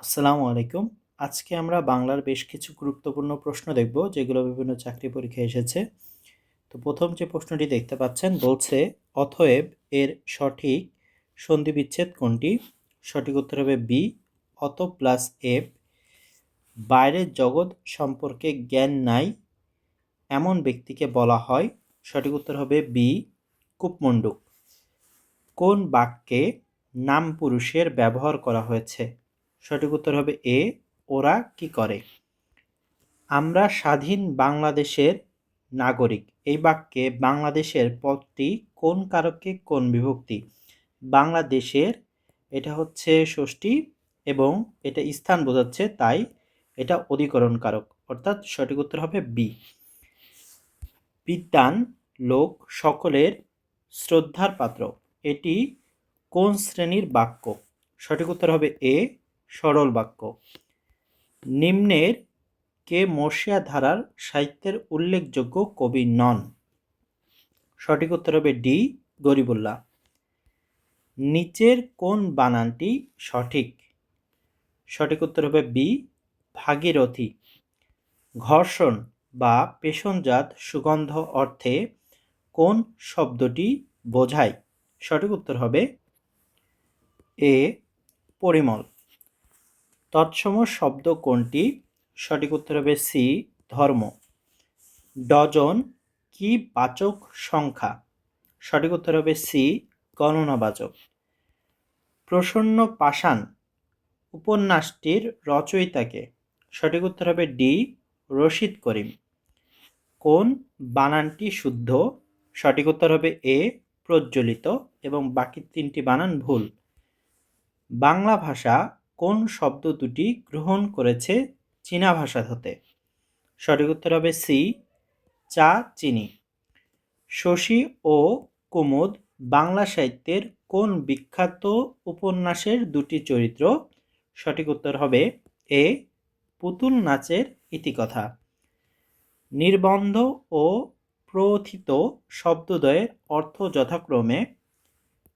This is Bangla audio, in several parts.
আসসালামু আলাইকুম। আজকে আমরা বাংলার বেশ কিছু গুরুত্বপূর্ণ প্রশ্ন দেখব, যেগুলো বিভিন্ন চাকরি পরীক্ষায় এসেছে। তো প্রথম যে প্রশ্নটি দেখতে পাচ্ছেন বলছে, অতএব এর সঠিক সন্ধি বিচ্ছেদ কোনটি? সঠিক উত্তর হবে বি, অত প্লাস এফ। বাইরের জগৎ সম্পর্কে জ্ঞান নাই, এমন ব্যক্তিকে বলা হয়। সঠিক উত্তর হবে বি কূপমণ্ডুক কোন বাক্যে নাম পুরুষের ব্যবহার করা হয়েছে? সঠিক উত্তর হবে এ, ওরা কি করে? আমরা স্বাধীন বাংলাদেশের নাগরিক। এই বাক্যে বাংলাদেশের পদটি কোন কারকে কোন বিভক্তি? বাংলাদেশের, এটা হচ্ছে ষষ্ঠী এবং এটা স্থান বোঝাচ্ছে, তাই এটা অধিকরণ কারক। অর্থাৎ সঠিক উত্তর হবে বি। বিদ্যান লোক সকলের শ্রদ্ধার পাত্র। এটি কোন শ্রেণির বাক্য? সঠিক উত্তর হবে এ সরল বাক্য। নিম্নের কে মর্শিয়া ধারার সাহিত্যের উল্লেখযোগ্য কবি নন। সঠিক উত্তর হবে ডি, গরিবুল্লাহ। নিচের কোন বানানটি সঠিক? সঠিক উত্তর হবে বি, ভাগীরথী। ঘর্ষণ বা পেশনজাত সুগন্ধ অর্থে কোন শব্দটি বোঝায়? সঠিক উত্তর হবে এ, পরিমল। তৎসম শব্দ কোনটি? সঠিক উত্তর হবে সি ধর্ম। ডজন কি বাচক সংখ্যা? সঠিক উত্তর হবে সি গণনাবাচক। প্রসন্ন পাষাণ উপন্যাসটির রচয়িতাকে সঠিক উত্তর হবে ডি রশিদ করিম। কোন বানানটি শুদ্ধ? সঠিক উত্তর হবে এ প্রজ্বলিত এবং বাকি তিনটি বানান ভুল। বাংলা ভাষা কোন শব্দ দুটি গ্রহণ করেছে চীনা ভাষা হতে? সঠিক উত্তর হবে সি, চা, চিনি। শশী ও কুমুদ বাংলা সাহিত্যের কোন বিখ্যাত উপন্যাসের দুটি চরিত্র? সঠিক উত্তর হবে এ, পুতুল নাচের ইতিকথা। নির্বন্ধ ও প্রথিত শব্দদ্বয়ের অর্থ যথাক্রমে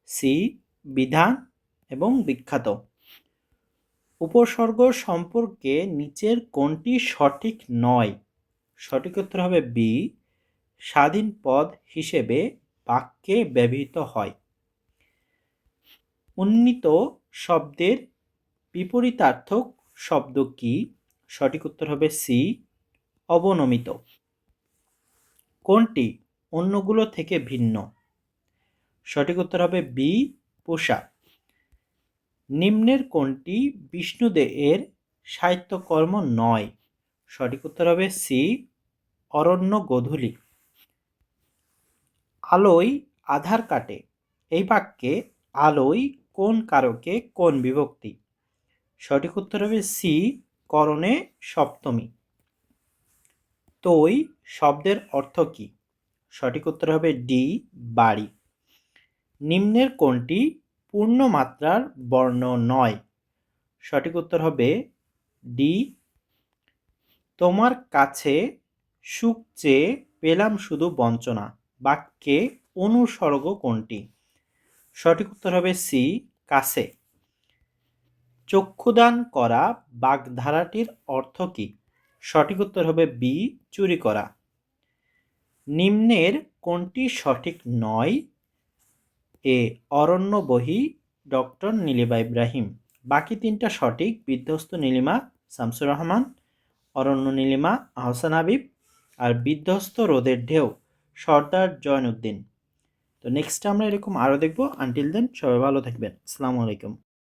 সি, বিধান এবং বিখ্যাত। উপসর্গ সম্পর্কে নিচের কোনটি সঠিক নয়? সঠিক উত্তর হবে বি স্বাধীন পদ হিসেবে বাক্যে ব্যবহৃত হয়। উন্নীত শব্দের বিপরীতার্থক শব্দ কি? সঠিক উত্তর হবে সি অবনমিত। কোনটি অন্যগুলো থেকে ভিন্ন? সঠিক উত্তর হবে বি পোশাক। নিম্নের কোনটি বিষ্ণুদে এর সাহিত্যকর্ম নয়। সঠিক উত্তর হবে সি, অরণ্য গোধূলি। আলোয় আধার কাটে। এই বাক্যে আলোয় কোন কারকে কোন বিভক্তি? সঠিক উত্তর হবে সি, করণে সপ্তমী। তৈ শব্দের অর্থ কী? সঠিক উত্তর হবে ডি, বাড়ি। নিম্নের কোনটি পূর্ণমাত্রার বর্ণ নয়। সঠিক উত্তর হবে ডি। তোমার কাছে সুখ চেয়ে পেলাম শুধু বঞ্চনা। বাক্যে অনুসর্গ কোনটি? সঠিক উত্তর হবে সি, কাছে। চক্ষুদান করা বাগধারাটির অর্থ কী? সঠিক উত্তর হবে বি, চুরি করা। নিম্নের কোনটি সঠিক নয়? এ অরণ্য বহি ডক্টর নীলিমা ইব্রাহিম। বাকি তিনটা সঠিক, বিধ্বস্ত নীলিমা শামসুর রহমান, অরণ্য নীলিমা আহসান হাবিব আর বিধ্বস্ত রোদের ঢেউ সর্দার জয়নউদ্দিন তো নেক্সট আমরা এরকম আরও দেখব। আনটিল দেন সবাই ভালো থাকবেন। আসসালামু আলাইকুম।